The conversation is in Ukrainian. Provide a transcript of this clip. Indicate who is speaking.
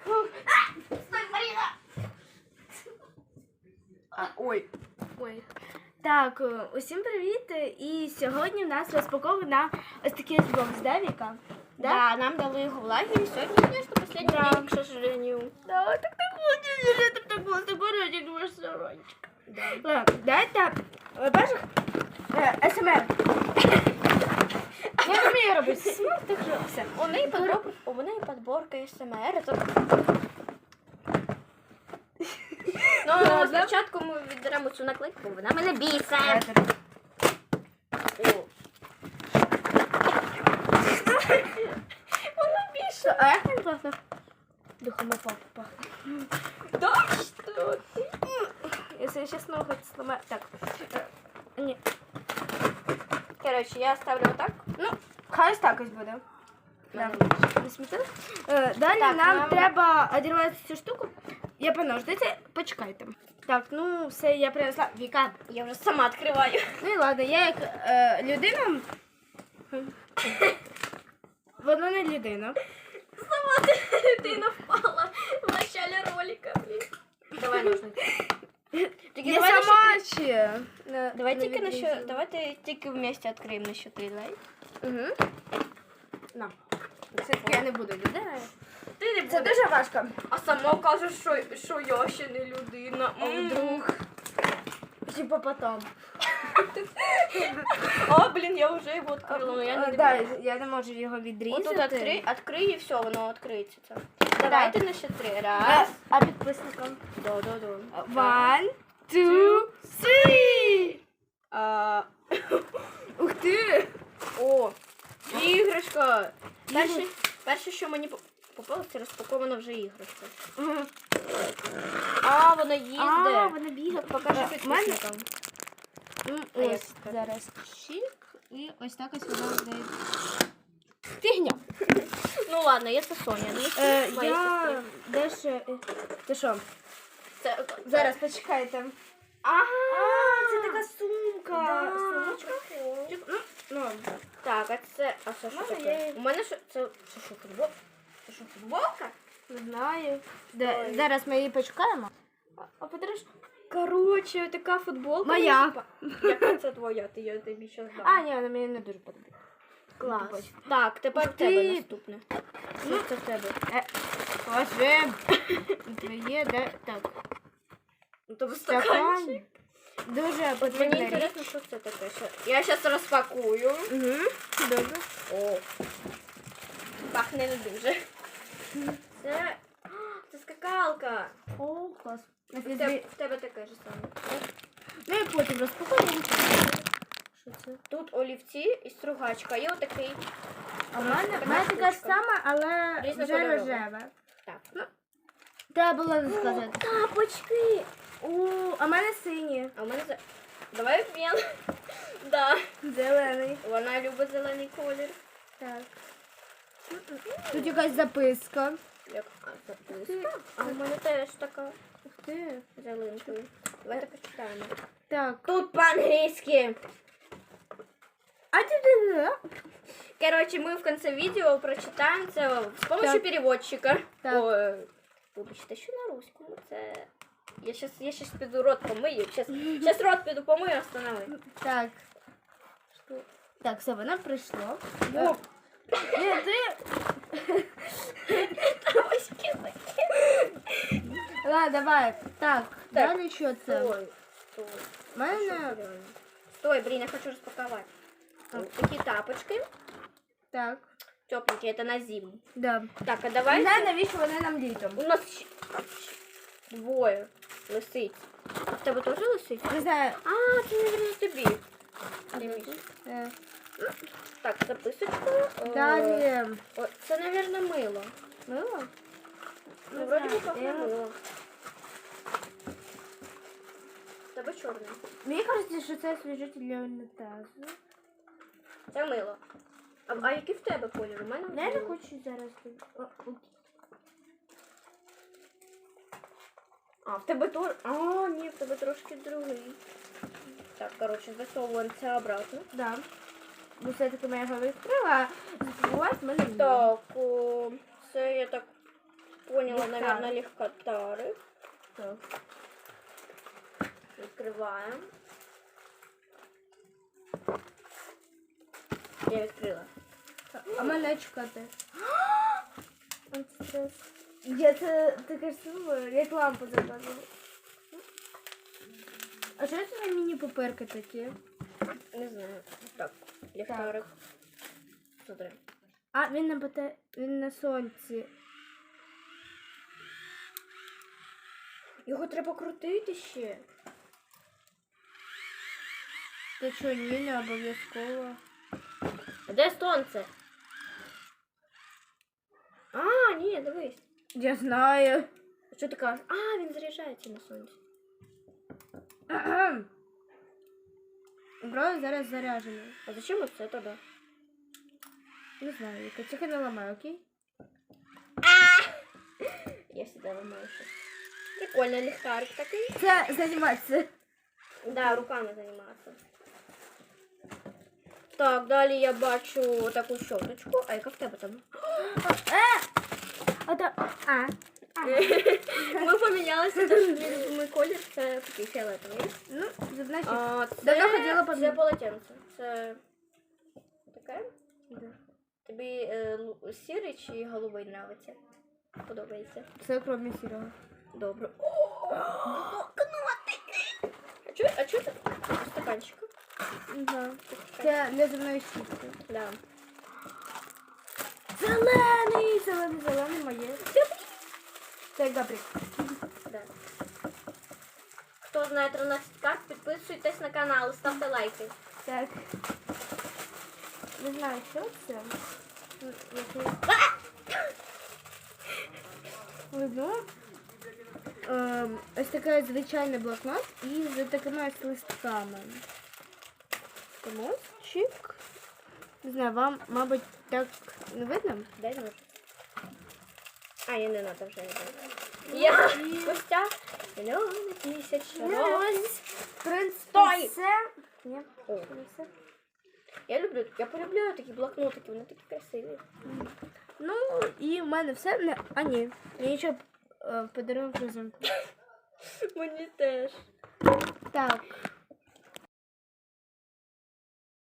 Speaker 1: Стой, Марина!
Speaker 2: А, ой.
Speaker 1: Ой. Так, е, усім привіт! І сьогодні в нас розпакована ось такий бокс, да, Віка?
Speaker 2: Да, нам дали його в лагері. Сьогодні, конечно, последний
Speaker 1: Да.
Speaker 2: день, к сожалению.
Speaker 1: Да, так так будет, летом так было, такой родик ваш сорочка. Ладно, давайте, во-первых, э, СМР. Я не смак, так що все.
Speaker 2: У неї подборка, у неї подборка СМР. То... Ну,
Speaker 1: Ладно.
Speaker 2: спочатку ми відберемо цю наклейку, вона мене бісить. Вона більше.
Speaker 1: А як він пахне? Духом папа пахне.
Speaker 2: Да, що ти?
Speaker 1: Если я сейчас ноготь сломаю. Так. э, Не.
Speaker 2: Коротше, я ставлю отак.
Speaker 1: Ну, хай так ось буде. Да. Е, Далі
Speaker 2: Так,
Speaker 1: нам
Speaker 2: нам-
Speaker 1: треба одірвати цю штуку. Я понождайте, почекайте. Так, ну все, я принесла. Віка.
Speaker 2: Я вже сама відкриваю.
Speaker 1: Ну і ладно, я як е, людина. Воно не людина.
Speaker 2: Сама ти дитина впала в началі ролика, блін. Давай ножниці. Тільки
Speaker 1: Я
Speaker 2: давай
Speaker 1: сама ще.
Speaker 2: Давай тільки на що, давайте тільки вместе відкриємо на що три, давай.
Speaker 1: Угу. На. Все-таки я не буду людиною.
Speaker 2: Ти не
Speaker 1: Це дуже важко.
Speaker 2: А сама каже, що, що я ще не людина.
Speaker 1: А
Speaker 2: М.
Speaker 1: вдруг? Типа потом.
Speaker 2: А, блін, я вже його відкрила, ну я не
Speaker 1: да,
Speaker 2: дивилась.
Speaker 1: я не можу його відрізати.
Speaker 2: Отут відкрий, відкрий і все, воно відкриється. Це. Давайте на ще три. Раз.
Speaker 1: а підписникам?
Speaker 2: Да, да, да.
Speaker 1: One, two, three!
Speaker 2: А,
Speaker 1: Ух ти!
Speaker 2: О, іграшка. Перше, перше, що мені по- попалося, це розпакована вже іграшка. А, вона
Speaker 1: А, вона бігає.
Speaker 2: Покажи
Speaker 1: Е,
Speaker 2: підписникам. Як
Speaker 1: Ось зараз щік. І ось так ось вона буде. Фігня.
Speaker 2: Ну ладно, я це Соня. Ну,
Speaker 1: Е, я...
Speaker 2: сестри.
Speaker 1: Де е, Ти що?
Speaker 2: Це,
Speaker 1: Зараз почекайте.
Speaker 2: Ага,
Speaker 1: це така сумка.
Speaker 2: Да,
Speaker 1: сумочка. Ну, ну.
Speaker 2: Так, а це. А це що таке? У мене що. Це, це що, футбол? Це що, футболка?
Speaker 1: Не знаю. Де, зараз ми її почекаємо.
Speaker 2: А, а подивиш, короче, така футболка.
Speaker 1: Моя.
Speaker 2: попа- Яка це твоя? Ти я тобі ще дам.
Speaker 1: А, ні, вона мені не дуже подобається.
Speaker 2: клас. Так, тепер в тебе наступне. Ну, це в тебе.
Speaker 1: Боже. Твоє, де? Так.
Speaker 2: Ну,
Speaker 1: Стакан.
Speaker 2: стаканчик.
Speaker 1: Дуже
Speaker 2: От
Speaker 1: потрібна
Speaker 2: мені
Speaker 1: річ.
Speaker 2: інтересно, що це таке. Ща- Я зараз розпакую.
Speaker 1: Угу. Добре.
Speaker 2: О. Пахне не дуже. Це. А, Це скакалка.
Speaker 1: О, клас.
Speaker 2: В тебе, в тебе таке ж саме.
Speaker 1: Ну і потім розпакуємо. Що це?
Speaker 2: Тут олівці і стругачка. І отакий.
Speaker 1: А в мене, в мене така ж сама, але вже
Speaker 2: Різнокольорова.
Speaker 1: рожева.
Speaker 2: Так.
Speaker 1: Треба було не сказати.
Speaker 2: Тапочки.
Speaker 1: О, а в мене сині.
Speaker 2: А у мене за. Давай обмін. Да.
Speaker 1: Зелений.
Speaker 2: Вона любить зелений колір.
Speaker 1: Так. Тут якась записка.
Speaker 2: Як а, записка. А у мене теж така
Speaker 1: Ух ти.
Speaker 2: зеленкою. Давайте почитаємо.
Speaker 1: Так.
Speaker 2: Тут по-англійськи.
Speaker 1: А ти?
Speaker 2: Короче, мы в конце видео прочитаем це з помощью переводчика.
Speaker 1: Так.
Speaker 2: О, вибачте, що на руському? Це. Я щас, я щас піду рот помию. Щас, щас рот піду помию, останови.
Speaker 1: Так. Так, все, вона прийшла.
Speaker 2: О,
Speaker 1: Ні, ти...
Speaker 2: тапочки такі.
Speaker 1: Ладно, давай. Так, далі що це?
Speaker 2: Стой, стой.
Speaker 1: У мене...
Speaker 2: Що це реально? Стой, блин, я хочу распаковать. Вот такие тапочки.
Speaker 1: Так.
Speaker 2: Тепленькие, это на зиму.
Speaker 1: Да.
Speaker 2: Так, а
Speaker 1: Не
Speaker 2: давай.
Speaker 1: знаю, навіщо вони нам літом.
Speaker 2: У нас ще- двоє лисиць. А в тебе теж лисиць?
Speaker 1: Не знаю.
Speaker 2: А, це, мабуть, тобі.
Speaker 1: Е,
Speaker 2: Так, записочка. Е,
Speaker 1: Далі.
Speaker 2: о, Це, мабуть, мило.
Speaker 1: Мило?
Speaker 2: Ну,
Speaker 1: Не
Speaker 2: вроді би пахне мило. В Тебе чорне.
Speaker 1: Мені кажеться, що це освіжитель для унітазу.
Speaker 2: Це мило. А, а який в тебе колір? У мене
Speaker 1: Я не хочу зараз. О, о.
Speaker 2: А, в тебе то. А, ні, в тебе трошки другий. Так, коротше, засовуємо це обратно.
Speaker 1: Да. бо все-таки моя його відкрила, а в мене.
Speaker 2: Так, о, це я так поняла,
Speaker 1: Ліхтарик.
Speaker 2: наверное, легкотарик.
Speaker 1: Так.
Speaker 2: Відкриваємо. Я відкрила.
Speaker 1: А мене чекати. Я це таке слово, як лампу заказувала. А що це за міні-паперки такі?
Speaker 2: Не знаю. Так, ліхтарик. Смотри.
Speaker 1: А, він на бате... він на сонці.
Speaker 2: Його треба крутити ще.
Speaker 1: Та що, ні, не обов'язково.
Speaker 2: Де сонце? А, ні, дивись.
Speaker 1: Я знаю.
Speaker 2: Що ти кажеш? А, він заряджається на сонці.
Speaker 1: Бро зараз заряджений.
Speaker 2: А зачем оце тоді?
Speaker 1: Не знаю, яке тільки не ламаю, окей?
Speaker 2: Я всегда ламаю щось. Прикольно, ліхтарик такий.
Speaker 1: Це займатися.
Speaker 2: Да, руками займатися. Так, далі я бачу таку щоточку. А яка в тебе там?
Speaker 1: Е! Та... А.
Speaker 2: Ми помінялися, тому що мій колір це такий фіолетовий.
Speaker 1: Ну, значить.
Speaker 2: А,
Speaker 1: Давно хотіла
Speaker 2: це
Speaker 1: поміняти.
Speaker 2: полотенце. Це таке?
Speaker 1: Да.
Speaker 2: Тобі е, лу- сірий чи голубий нравиться? Подобається.
Speaker 1: Все, кроме сірого.
Speaker 2: Добре. А чо, а чо стаканчик?
Speaker 1: Да. Це для земної щітки.
Speaker 2: Да.
Speaker 1: Зелений, зелений, зелений моє. Це Габрик.
Speaker 2: Да. Хто знає 13 карт, підписуйтесь на канал, ставте лайки.
Speaker 1: Так. Не знаю, що це. Ну, який- Ой, Ну, ем, ось такий звичайний блокнот і з такими ось листками. Тому чик. Не знаю, вам, мабуть, так не видно?
Speaker 2: Дай нож. А, я не надо вже не. Я спустя мільйони тисяч років. Стой!
Speaker 1: Ні,
Speaker 2: О. Я люблю, я полюбляю такі блокнотики, вони такі красиві.
Speaker 1: Ну, і в мене все. А ні, я ще подарунок презент.
Speaker 2: Мені теж.
Speaker 1: Так,